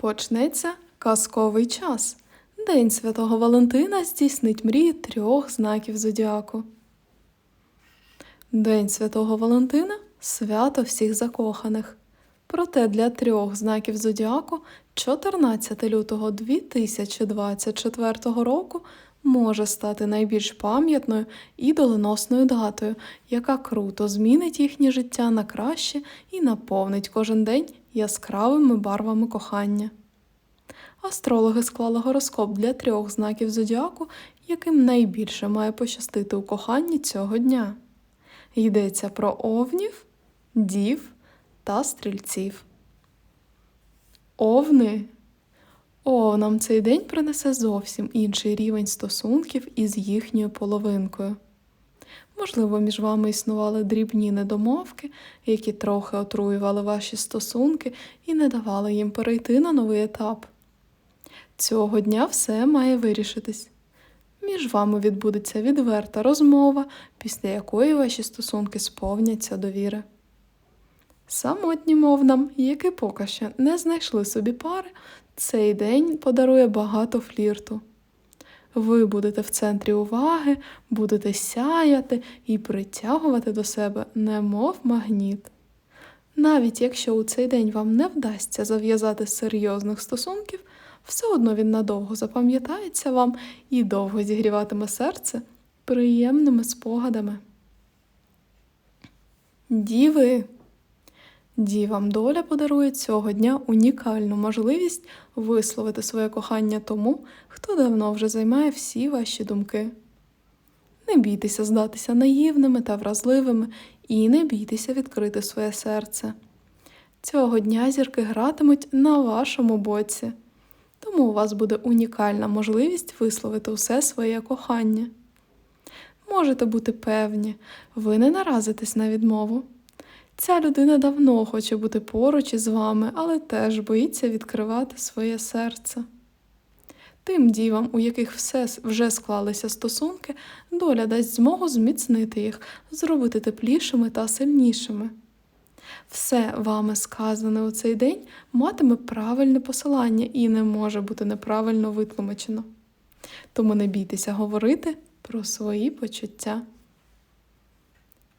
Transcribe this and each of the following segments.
Почнеться казковий час. День Святого Валентина здійснить мрії трьох знаків зодіаку. День Святого Валентина свято всіх закоханих. Проте для трьох знаків зодіаку 14 лютого 2024 року може стати найбільш пам'ятною і доленосною датою, яка круто змінить їхнє життя на краще і наповнить кожен день яскравими барвами кохання. Астрологи склали гороскоп для трьох знаків зодіаку, яким найбільше має пощастити у коханні цього дня. Йдеться про овнів, дів та стрільців. Овни. Овнам цей день принесе зовсім інший рівень стосунків із їхньою половинкою. Можливо, між вами існували дрібні недомовки, які трохи отруювали ваші стосунки і не давали їм перейти на новий етап. Цього дня все має вирішитись. Між вами відбудеться відверта розмова, після якої ваші стосунки сповняться довіри. Самотнім овнам, які поки що не знайшли собі пари, цей день подарує багато флірту. Ви будете в центрі уваги, будете сяяти і притягувати до себе, немов магніт. Навіть якщо у цей день вам не вдасться зав'язати серйозних стосунків, все одно він надовго запам'ятається вам і довго зігріватиме серце приємними спогадами. Діви. Дівам доля подарує цього дня унікальну можливість висловити своє кохання тому, хто давно вже займає всі ваші думки. Не бійтеся здатися наївними та вразливими і не бійтеся відкрити своє серце. Цього дня зірки гратимуть на вашому боці, тому у вас буде унікальна можливість висловити усе своє кохання. Можете бути певні, ви не наразитесь на відмову. Ця людина давно хоче бути поруч із вами, але теж боїться відкривати своє серце. Тим дівам, у яких все вже склалися стосунки, доля дасть змогу зміцнити їх, зробити теплішими та сильнішими. Все вами сказане у цей день матиме правильне посилання і не може бути неправильно витлумачено. Тому не бійтеся говорити про свої почуття.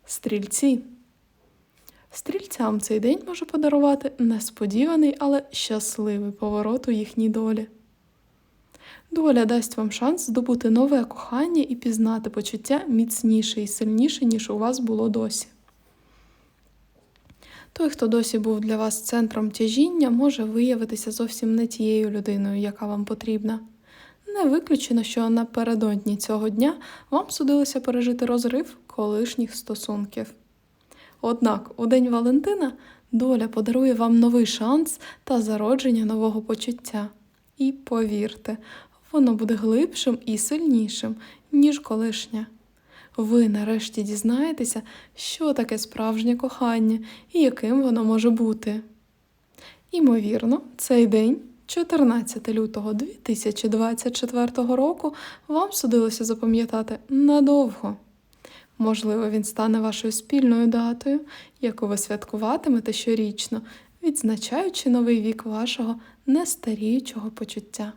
Стрільці. Стрільцям цей день може подарувати несподіваний, але щасливий поворот у їхній долі. Доля дасть вам шанс здобути нове кохання і пізнати почуття міцніше і сильніше, ніж у вас було досі. Той, хто досі був для вас центром тяжіння, може виявитися зовсім не тією людиною, яка вам потрібна. Не виключено, що напередодні цього дня вам судилося пережити розрив колишніх стосунків. Однак у День Валентина доля подарує вам новий шанс та зародження нового почуття. І повірте, воно буде глибшим і сильнішим, ніж колишнє. Ви нарешті дізнаєтеся, що таке справжнє кохання і яким воно може бути. Імовірно, цей день, 14 лютого 2024 року, вам судилося запам'ятати надовго. Можливо, він стане вашою спільною датою, яку ви святкуватимете щорічно, відзначаючи новий вік вашого нестаріючого почуття.